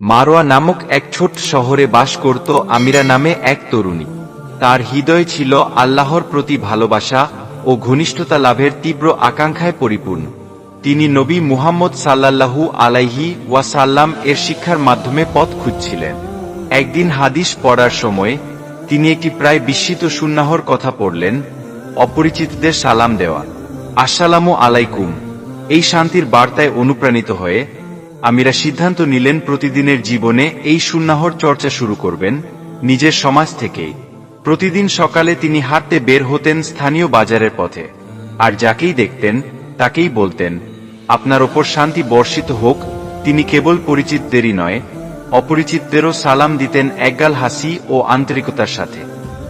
মারোয়া নামক এক ছোট শহরে বাস করত আমিরা নামে এক তরুণী। তার হৃদয় ছিল আল্লাহর প্রতি ভালোবাসা ও ঘনিষ্ঠতা লাভের তীব্র আকাঙ্ক্ষায় পরিপূর্ণ। তিনি নবী মুহাম্মদ সাল্লাল্লাহু আলাইহি ওয়াসাল্লাম এর শিক্ষার মাধ্যমে পথ খুঁজছিলেন। একদিন হাদিস পড়ার সময় তিনি একটি প্রায় বিস্মিত সুন্নাহর কথা পড়লেন, অপরিচিতদের সালাম দেওয়া, আসসালামু আলাইকুম। এই শান্তির বার্তায় অনুপ্রাণিত হয়ে আমিরা সিদ্ধান্ত নিলেন প্রতিদিনের জীবনে এই সুন্নাহর চর্চা শুরু করবেন নিজের সমাজ থেকেই প্রতিদিন সকালে তিনি হাঁটতে বের হতেন স্থানীয় বাজারের পথে। আর যাকেই দেখতেন, তাকেই বলতেন, আপনার ওপর শান্তি বর্ষিত হোক, তিনি কেবল পরিচিতদেরই নয়, অপরিচিতদেরও সালাম দিতেন একগাল হাসি ও আন্তরিকতার সাথে।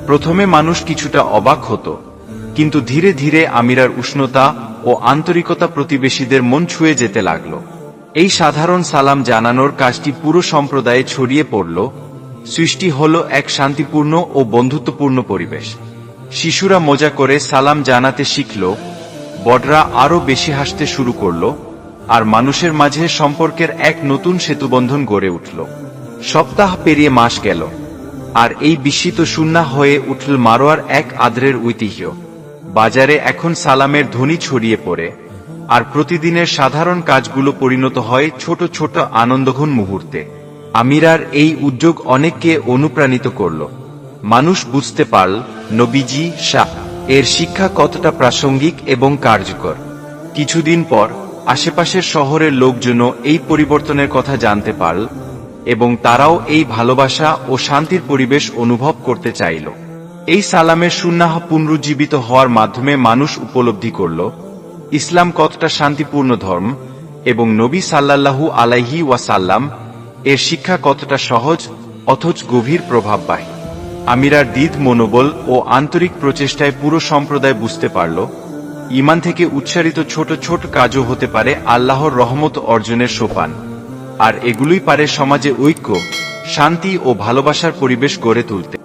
প্রথমে মানুষ কিছুটা অবাক হতো, কিন্তু ধীরে ধীরে আমিরার উষ্ণতা ও আন্তরিকতা প্রতিবেশীদের মন ছুঁয়ে যেতে লাগল। এই সাধারণ সালাম জানানোর কাজটি পুরো সম্প্রদায়ে ছড়িয়ে পড়ল। সৃষ্টি হল এক শান্তিপূর্ণ ও বন্ধুত্বপূর্ণ পরিবেশ। শিশুরা মজা করে সালাম জানাতে শিখল, বড়রা আরও বেশি হাসতে শুরু করল, আর মানুষের মাঝে সম্পর্কের এক নতুন সেতুবন্ধন গড়ে উঠল। সপ্তাহ পেরিয়ে মাস গেল, আর এই বিস্মিত শূন্যা হয়ে উঠল মারোয়ার এক আদ্রের ঐতিহ্য। বাজারে এখন সালামের ধ্বনি ছড়িয়ে পড়ে। আর প্রতিদিনের সাধারণ কাজগুলো পরিণত হয় ছোট ছোট আনন্দঘন মুহূর্তে। আমিরার এই উদ্যোগ অনেককে অনুপ্রাণিত করল। মানুষ বুঝতে পারল, নবীজি শাহ, এর শিক্ষা কতটা প্রাসঙ্গিক এবং কার্যকর। কিছুদিন পর আশেপাশের শহরের লোকজনও এই পরিবর্তনের কথা জানতে পারল এবং তারাও এই ভালোবাসা ও শান্তির পরিবেশ অনুভব করতে চাইল। এই সালামের সুন্নাহ পুনরুজ্জীবিত হওয়ার মাধ্যমে মানুষ উপলব্ধি করল ইসলাম কতটা শান্তিপূর্ণ ধর্ম এবং নবী সাল্লাল্লাহু আলাইহি ওয়াসাল্লাম এর শিক্ষা কতটা সহজ অথচ গভীর প্রভাব প্রভাববাহী? আমিরার দ্বিধ মনোবল ও আন্তরিক প্রচেষ্টায় পুরো সম্প্রদায় বুঝতে পারল ইমান থেকে উচ্চারিত ছোট ছোট কাজও হতে পারে আল্লাহর রহমত অর্জনের সোপান। আর এগুলোই পারে সমাজে ঐক্য, শান্তি ও ভালোবাসার পরিবেশ গড়ে তুলতে।